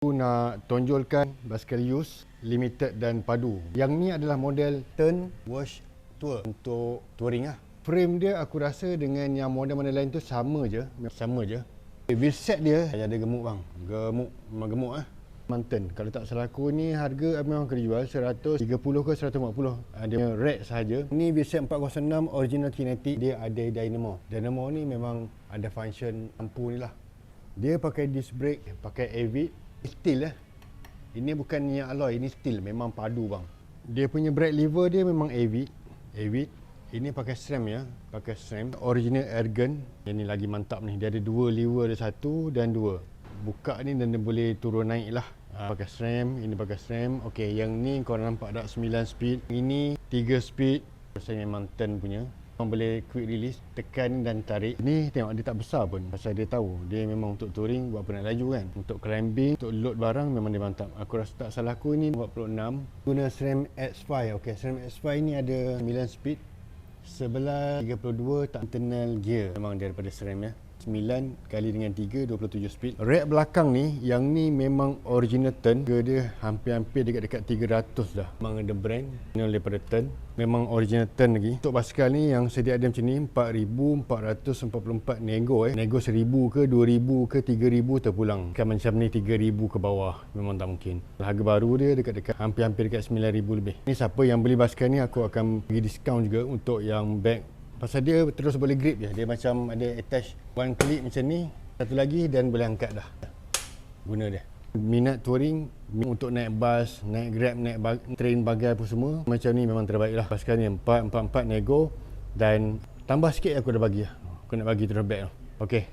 Aku nak tonjolkan basikal Yus limited dan padu. Yang ni adalah model turn wash tour untuk touring lah. Frame dia aku rasa dengan yang model-model lain tu sama je, sama je. Wheel set dia ada gemuk bang. Gemuk, memang gemuk ah. Mountain. Kalau tak salah aku ni harga memang kena jual 130 ke 140. Ah, Dia punya rack sahaja. Ni wheel set 406 original kinetic. Dia ada dynamo. Dynamo ni memang ada function lampu ni lah. Dia pakai disc brake, pakai Avid, steel lah. Ini bukan yang alloy, ini steel, memang padu bang. Dia punya brake lever dia memang Avid, Avid. Ini pakai SRAM ya, pakai SRAM. Original airgun, yang ni lagi mantap ni. Dia ada dua lever, ada satu dan dua. Buka ni dan dia boleh turun naik lah. Ha, pakai SRAM, ini pakai SRAM. Okey, yang ni kau nampak tak 9 speed. Ini 3 speed. Saya memang turn punya. Kau boleh quick release, tekan dan tarik. Ni tengok dia tak besar pun pasal dia tahu dia memang untuk touring buat apa nak laju kan. Untuk climbing, untuk load barang memang dia mantap. Aku rasa tak salah aku ni 46 guna SRAM X5. Okey, SRAM X5 ni ada 9 speed. Sebelah 32 tak internal gear memang daripada SRAM ya. 9 kali dengan 3 27 speed. Rack belakang ni yang ni memang original turn. Harga dia hampir-hampir dekat-dekat 300 dah. Memang ada brand original daripada turn. Memang original turn lagi. Untuk basikal ni yang sedia ada macam ni 4444 nego eh. Nego 1000 ke 2000 ke 3000 terpulang. Kan macam ni 3000 ke bawah memang tak mungkin. Harga baru dia dekat-dekat hampir-hampir dekat 9000 lebih. Ni siapa yang beli basikal ni aku akan bagi diskaun juga untuk yang bag Pasal dia terus boleh grip je. Dia macam ada attach one clip macam ni. Satu lagi dan boleh angkat dah. Guna dia. Minat touring untuk naik bas, naik grab, naik bag, train bagai apa semua. Macam ni memang terbaik lah. Pasal ni 4, 4, 4 nego. Dan tambah sikit aku dah bagi lah. Aku nak bagi terus bag lah. Okay,